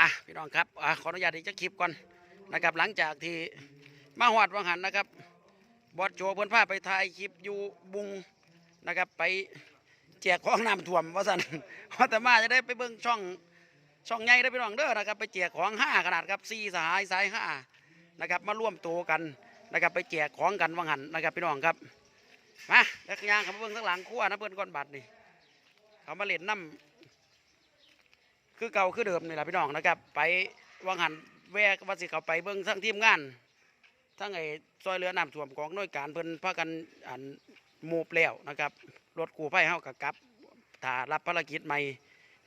อะพี่น้องครับอะขออนุญาตที่จะคลิปก่อนนะครับ หลังจากที่มาหอดวังหันนะครับ บอสโจเพิ่อนพาไปถ่ายคลิปอยู่บุงนะครับ ไปแจกของน้ำท่วมว่าสันว่าแต่มาจะได้ไปเบิ่งช่องช่องใหญ่ได้พี่น้องเด้อนะครับ ไปแจกของห้าขนาดครับสี่สหายสายห้านะครับมาร่วมตัวกันนะครับไปแจกของกันวังหันนะครับพี่น้องครับมาแล้วยางเขามาเบิ่งทั้งหลังครัวนะเพื่อนก้อนบัตรนี่เขามาเล่นน้ำ คือเก่าคือเดิมนี่แหละพี่น้องนะครับ ไปวังหันแวกว่าสิเขาไปเบิ้งทั้งทีมงานทั้งไอ้ซอยเรือน้ำท่วมของน่วยการเพิ่นพากันอันหมูบแล้วนะครับรถกู้ภัยเฮากับกลับถ้ารับภารกิจใหม่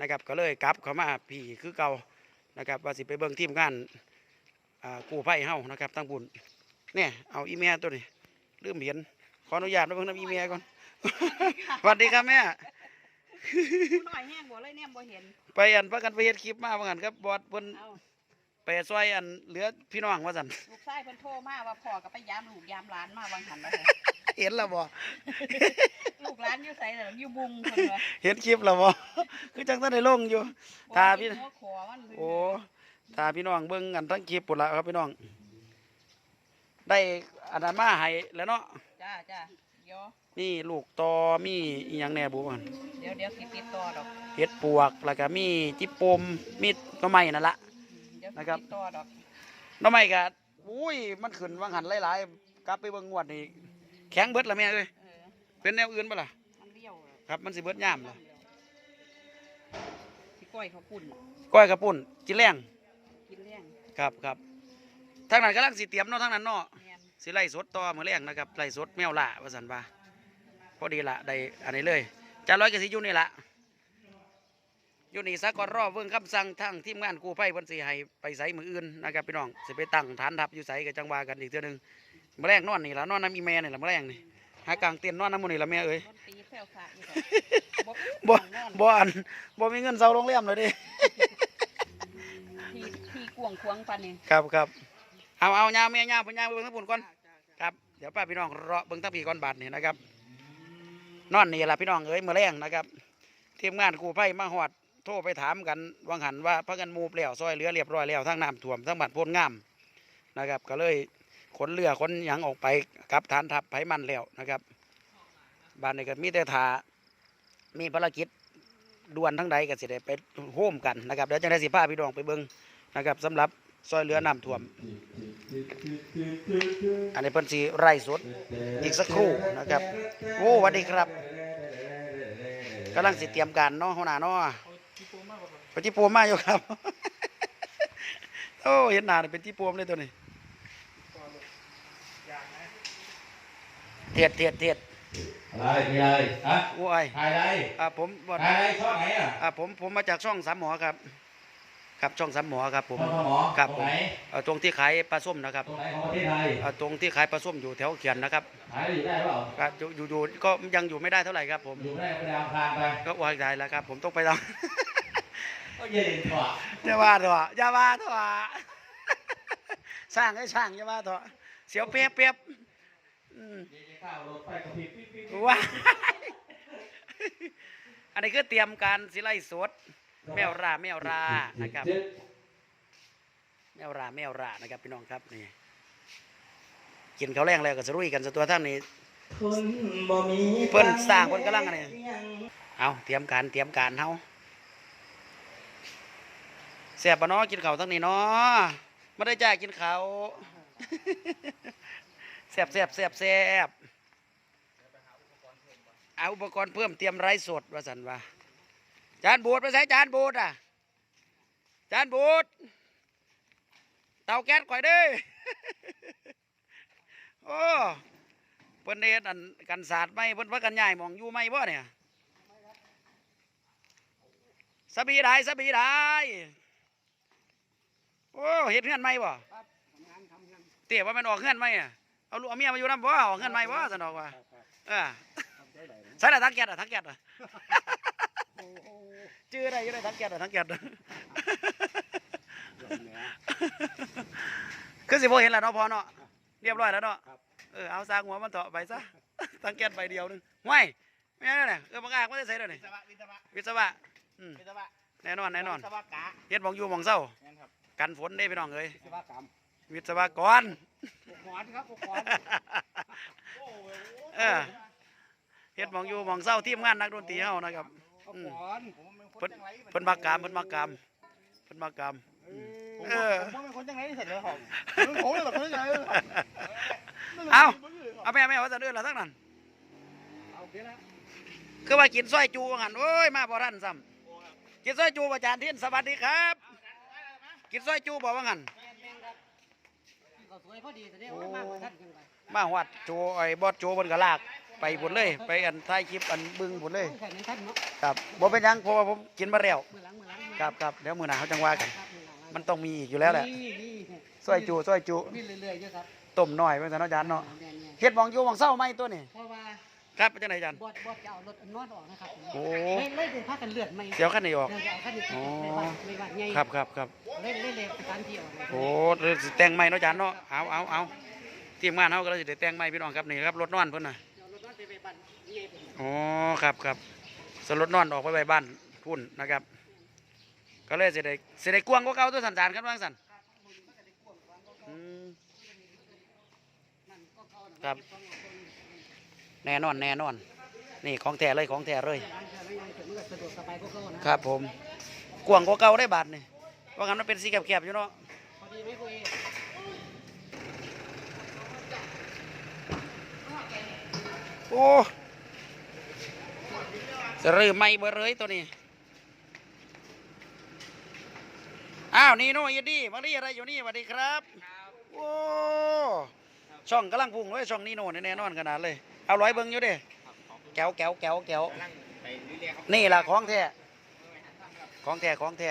นะครับก็เลยกลับเข้ามาพี่คือเก่านะครับว่าสิไปเบิ้งทีมงานอ่ากู้ภัยเฮานะครับทั้งบุญเนี่ยเอาอีเมลตัวนี้ลืมเห็นขออนุญาตไปเบิ่งน้ำอีเมลก่อนสวัสดีครับแม่ ผู้น้อยแห้งบ่เลยเนี่ยบ่เห็น ไปอันพากันไปเฮ็ดคลิปมาว่างั้นครับบอดเพิ่นเอาไปซอยอันเหลือพี่น้องว่าซั่นลูกชายเพิ่นโทรมาว่าพ่อก็ไปยามลูกยามหลานมาวังหันแล้วเห็นแล้วบ่ลูกหลานอยู่ไสน่ะอยู่บุงเพิ่นว่าเห็นคลิปแล้วบ่คือจังท่านได้ลงอยู่ตาพี่บ่เห็นหัวขอมันโอ้ถ้าพี่น้องเบิ่งกันทั้งคลิปปุ่นละครับพี่น้อง ได้อันนั้นมาให้แล้วเนาะจ้าจ้าเดี๋ ยวนี่ลูกตอมีอีหยังแหน่บุว่าหั่นเดี๋ยวเดี๋ยวสิติดต่อดอกเห็ดปวกแล้วก็มีจิปโปมมีหน่อไม้นั่นละ เดี๋ยวสินะครับ ติดต่อดอกหน่อไม้ก็อุ้ยมันขึ้นวางหันหลายๆกลับไปเบิ่งงวดนี่แข็งเบิดละแม่เอ้ยเออเป็นแนวอื่นบ่ล่ะมันเลี้ยวอะครับมันสิเบิดยามล่ะสิก้อยเขาวปุ่นก้อยกระปุ่นจิแรงกินเลี้ยงครับครับทางนั้นกำลังสิเตรียมเนาะทางนั้นเนาะแม่น สิไล่สดต่อมือแรงนะครับไล่สดแมวล่าว่าสันว่าพอดีละได้อันนี้เลยจานร้อยกสิอยู่นี่ละอยู่นี่ซะก่อนรอเบิ่งคำสั่งทางทีมงานกู้ภัยเพิ่นสิให้ไปไสมืออื่นนะครับพี่น้องสิไปตั้งฐานทัพอยู่ไสก็จังว่ากันอีกเทื่อหนึงมื้อแรงนอนนี่ล่ะนอนน้ำอีแม่นี่ล่ะมื้อแรงนี่หากลางเต็นท์นอนน้ำหมื้นี่ล่ะแม่เอ้ยดนตรีแผ่วสะอยู่ดอกบ่นอนบ่อันบ่มีเงินเซาโรงแรมเลยเดิที่ที่กวางควางปานนี้ครับครับ เอาเอายาแม่ยยาพุ่นยาไปเบิ่งทั้งพุ่นก่อนครับเดี๋ยวป้าพี่น้องรอเบิ่งทั้งปีก่อนบาทนี่นะครับนอนนี่ละพี่น้องเอ้ยมื้อแรงนะครับทีมงานกู้ภัยมาฮอดโทรไปถามกันวังหันว่าพักกันมูเปลี่ยวซอยเรือเรียบร้อยแล้วทั้งน้ำท่วมทั้งบัดโพนงามนะครับ ก็เลยขนเรือขนหยังออกไปกับฐานทัพไผ่มันแล้วนะครับบ้านนี้ก็มีแต่ทามีภารกิจด่วนทั้งใดก็สิได้ไปโฮมกันนะครับเดี๋ยวจะได้สิพาพี่น้องไปเบิ่งนะครับสำหรับ ซอยเรือน้ำท่วม อันนี้เพิ่นสิไร่สด อีกสักครู่นะครับโอ้สวัสดีครับกำลังสิเตรียมการเนาะหัวหน้าเนาะไปที่ปูมมาอยู่ครับ โอ้เห็นหน้านี่เป็นที่ปูมเลยตัวนี้เทียดเทียดเทียดอะไรมีอะไรฮะโอ้ยถ่ายอะไรอ่าผมบ่ถ่ายอะไรช่องไหนอะอ่าผมผมมาจากช่องสามหมอครับ ครับช่องสามหมอครับผมช่องหมอครับตผรงมไหนเอ่อตรงที่ขายปลาส้มนะครับตรงไหนของประเทศไทยเอ่อตรงที่ขายปลาส้มอยู่แถวเขียนนะครับถ่ายอยู่ได้เปล่าก็อยู่อยู่อยู่ก็ยังอยู่ไม่ได้เท่าไหร่ครับผม อยู่ไม่ได้ก็ไปดาวทางไปก็วางใจแล้วครับ ผมต้องไปทก็เย็นกว่าำอย่าว่าเถอะอย่าว่าเถอะสร้างให้สร้างอย่าว่าเถอะเสียวเปียบเปียบอืมเย็นข้าวรถไฟกระพริบปิ๊บปิ๊บปิ๊บว้ายอันนี้คือเตรียมการสิไลสด แมวราแมวรานะครับเจ็ดแมวราแมวรานะครับพี่น้องครับนี่กินข้าวแรงแล้วก็สรุยกันสตัวท่านนี้คนบ่มีเพิ่นสร้างเพิ่นกำลังอันนี้เอาเตรียมการเตรียมการเฮาแซ่บปะเนาะกินข้าวทั้งนี้เนาะไม่ได้จ้ากินข้าวแซ่บแซ่บแซ่บแซ่บเอาอุปกรณ์เพิ่มเตรียมไร้สดว่าสันว่า จานบูดไปใส่จานบูดอะ จานบูดเตาแก๊สข่อยด้โอ้เพิ่นเฮ็ดอันกันศาสตร์ไหมเพิ่นว่ากันย้ายหมองอยู่ไหมบ่เนี่ยสบีได้สบีได้โอ้เห็ดเงื่อนไหมบ่เตี๋ยว่ามันออกเงื่อนไหมอะเอาลูกเอาเมียมาอยู่น้ำบ่ออกเงื่อนไหมบ่สนอกว่าเออใส่ละทั้งแก๊สอะทั้งแก๊สอะ ชื่ออะไรอยู่ได้ทั้งแก๊สอะทั้งแก๊สอะคือสิบ่เห็นแล้วเนาะพอเนาะเรียบร้อยแล้วเนาะเออเอาสร้างหัวมันเถาะไปซะทั้งแก๊สใบเดียวหนึงห้วยไม่เอาเนี่ยเออบางอากไม่ได้ใส่เลยนี่วิศวะวิศวะวิศวะอืมวิศวะแน่นอนแน่นอนสวัสกะเฮ็ดหมองอยู่หมองเศร้านั่นครับกันฝนได้พี่น้องเอ้ยสวัสกรรมวิศวกรขวานครับขวานเออเฮ็ดหมองอยู่หมองเศร้าทีมงานนักดนตรีเฮานะครับขวานผม เป็นคนเพิ่นจังไรเพิ่นมากามเพิ่นมากามเพิ่นมากามผมเออผมเป็นคนจังไรที่เสร็จเลยครับผมเลยแบบคนจังไรเอาเอาแม่แม่ว่าจะเดือนละทั้งนั้นเอาเดี๋ยวนะคือว่ากินซอยจูว่างั้นโอ้ยมาบ่ทันซ้ำกินซอยจูอาจารย์เทียนสวัสดีครับ กินซอยจูบ่ว่างั้นก็สวยพอดีแต่เดี๋ยวมากกว่าท่านกันไปมาฮอดโจไอ้บอสโจเพิ่นก็ลาก ไปพุ่นเลย ไปอันถ่ายคลิปอันบึงพุ่นเลยแค่นั้นท่านเนาะครับบ่เป็นหยังเพราะว่าผมกินมาแล้วมือหลังมือหลังครับครับเดี๋ยวมื้อหน้าเขาจังว่ากัน ครับมือหลังมันต้องมีอีกอยู่แล้วแหละนี่นี่ซอยจูซอยจูมีเรื่อยๆเยอะครับต้มน้อยไว้ซะเนาะอาจารย์เนาะเนี่ยเนี่ยเฮ็ดหมองอยู่หมองเศร้าไหมตัวนี้เพราะว่าครับเป็นจังไดอาจารย์ บอดบอดจะเอารถนอนออกนะครับโอ้ เล่นเล่นเดินพากันเลือดไหมเดี๋ยวคันนี้ออก เดี๋ยวจะเอาขั้นนี้อ๋อในบ้านในบ้านใหญ่ครับครับครับเล่นเล่นเล่นไปการเที่ยวโอ้เดี๋ยวสิแต่งใหม่เนาะอาจารย์เนาะเอาเอาเอาทีมงานเฮาก็เลยสิได้แต่งใหม่พี่น้องครับนี่ครับรถนอนเพิ่นน่ะ บ้านใหญ่ผมอ๋อครับครับสรถนอนออกไปไว้บ้านพุ่นนะครับ ก็เลยสิได้สิได้กวางกว่าเก่าตัวสันจานกันว่างสันอืมมันก็เข้านะครับ แน่นอนแน่นอน นี่ของแท้เลยของแท้เลยมันจะไม่ยังถึงมันก็สะดวกสบายก็เข้านะครับผมกวางกว่าเก่าได้บาทนี่ว่างั้นมันเป็นสีแคบๆอยู่เนาะพอดีไหม่คุย โอ้จะรื้อไม่เบอร์เลยตัวนี้ อ้าวนี่โน่ยนดีมาดีอะไรอยู่นี่สวัสดีครับ โอ้ช่องกำลังพุ่งเลยช่องนี้โน่แน่นอนขนาดเลย เอาร้อยเบิ้งอยู่เด้แก้วแก้วแก้วแก้วนี่ล่ะของแท้ของแท้ของแท้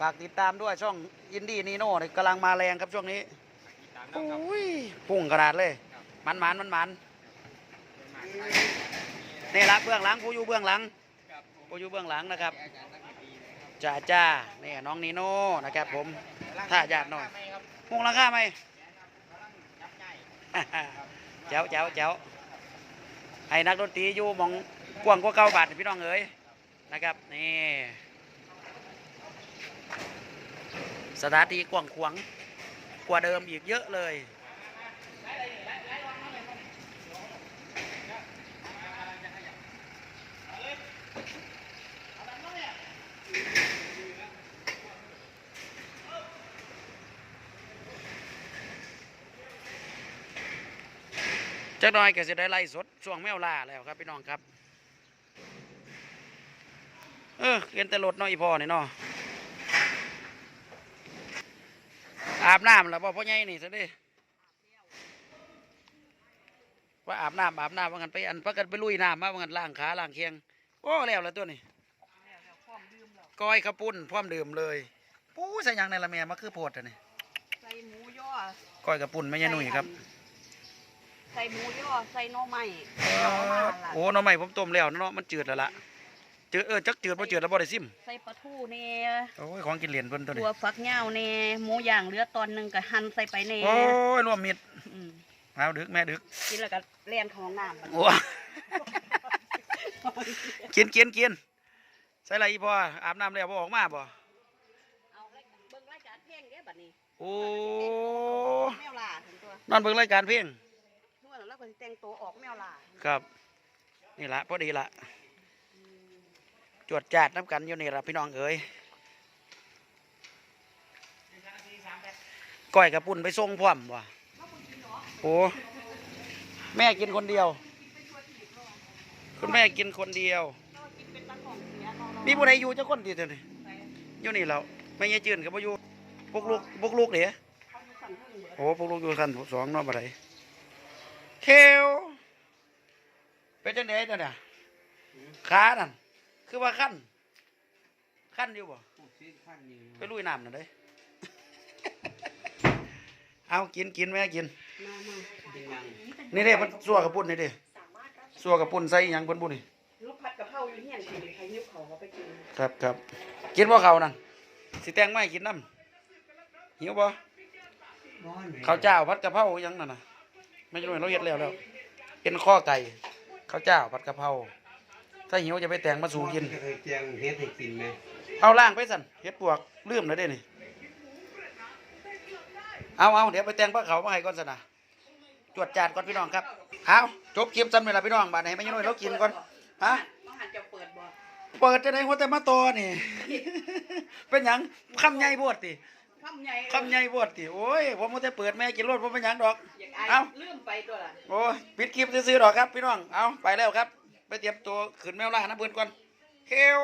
ฝากติดตามด้วยช่องอินดีนีโน่กำลังมาแรงครับช่วงนี้โอ้ยพุ่งขนาดเลย มันมันมันมัน นี่ละเบื้องหลังผู้อยู่เบื้องหลังผู้อยู่เบื้องหลังนะครับจ้าจ้านี่น้องนีโน่นะครับผมถ้าญาติหน่อยพุ่งราคาไหมเจ้าเจ้าเจ้าให้นักดนตรีอยู่หมองกว้างกว่าเก้าบาทพี่น้องเอ๋ยนะครับนี่สถานที่กว้างขวางกว่าเดิมอีกเยอะเลย จักหน่อยก็จะได้ไล่สดช่วงแมวล่าแล้วครับพี่น้องครับ เออเกินแต่รถเนาะอีพ่อนี่เนาะอาบน้ำแล้วบ่พ่อใหญ่นี่ซะดิว่าอาบน้ำอาบน้ำว่างันไปอันพักกันไปลุยน้ำมาว่างันล้างขาล้างเคียงโอ้แล้วแล้วตัวนี้ก้อยข้าวปุ้นพร้อมดื่มเลยปู้ใส่หยังในละแม่มาคือโพดอะนี่ใส่หมูย่อก้อยข้าวปุ้นไม่ใช่หนุ่ยครับ ใส่หมูย่อใส่หน่อไม้เอเอามาอล่ะโอ้หน้องใหม่ผมต้มแล้วเนาะมันจืดแล้วล่ะจืดเออจักจืดบ่จืดแล้วบ่ได้ซิมใส่ปลาทูเน่โอ้ยของกินเหรียญเพิ่นตัวนี้ตัวฟักเหย้าเน่หมูย่างเหลือตอนหนึงก็หั่นใส่ไปเน่โอ้ยรวมมิดอืมเอาดึกแม่ดึกกินแล้วก็เลียนของน้ำบัดโอ้กินกินกินใส่อะไรอีพ่ออาบน้ำแล้วบ่ออกมาบ่เอารายการเบิ่งรายการเพลงเด้บัดนี้โอ้แมวล่าถึงตัวนอนเบิ่งรายการเพลง ทั่วแล้วเราก็สิแต่งตัวออกแมวล่าครับ นี่ละพอดีละจวดจาดน้ำกันอยู่นี่ละพี่น้องเอ๋ยก้อยกับปุ่นไปส่งพร้อมบ่โอ้แม่กินคนเดียว คุณแม่กินคนเดียวเรากินเป็นตะของเสียเนาะมีผู้ใดอยู่จักคนดีเท่านี้อยู่นี่แล้วไม่ยายจืนกับบ่อยู่พวกลูกพวกลูกเดี๋ยเขาอยู่สั่งเพิ่งเบิดโอ้พวกลูกอยู่ขั้นสองเนาะบ่ได้ เคลเป็นจังได๋ตัวเนี่ยขานั่นคือว่าขั้นขั้นอยู่บ่ไปลุยน้ำนั่นเด้เอากินกินแม่กินมามานี่เด้มันซัวกับปุ่นนี่เด้ซัวกับปุ่นใส่หยังเพิ่นบุนี่ลูกพัดกะเพราอยู่เฮียนกินใครยิบเขาเขาไปกิน ครับครับกินบ่เขาวนั่นสิแต่งไม้กินน้ำหิวบ่ข้าวเจ้าผัดกะเพราหยังนั่นน่ะ ไม่รู้เราเฮ็ดแล้วแล้วเป็นข้อไก่ข้าวเจ้าผัดกะเพราถ้าหิวจะไปแต่งมาสู่กิน เคยแจงเฮ็ดให้กินไหมเอาล่างไปสั่นเฮ็ดปวกลืมแล้วเด้นี่เอาเอาเดี๋ยวไปแต่งพระเขามาให้ก่อนสนะจวดจาดก่อนพี่น้องครับเอาจบคลิปซ้ำเวลาพี่น้องบาดให้แม่ยายน้อยเรากินก่อนฮะต้องหันจะเปิดบ่ เปิดจะได้หัวแต่มาตอนี่ เป็นหยังคำใหญ่บวดติ คำใหญ่คำใหญ่บวดติโอ้ยผมมัวแต่เปิดแม่กินรถผมเป็นหยังดอก อยากอายเอ้าลืมไปตัวละโอ้ยปิดคลิปซื้อๆดอกครับพี่น้อง เอาไปแล้วครับ ไปเตรียมตัวขึ้นแมวล่าน้ำเพื่อนก่อนเฮล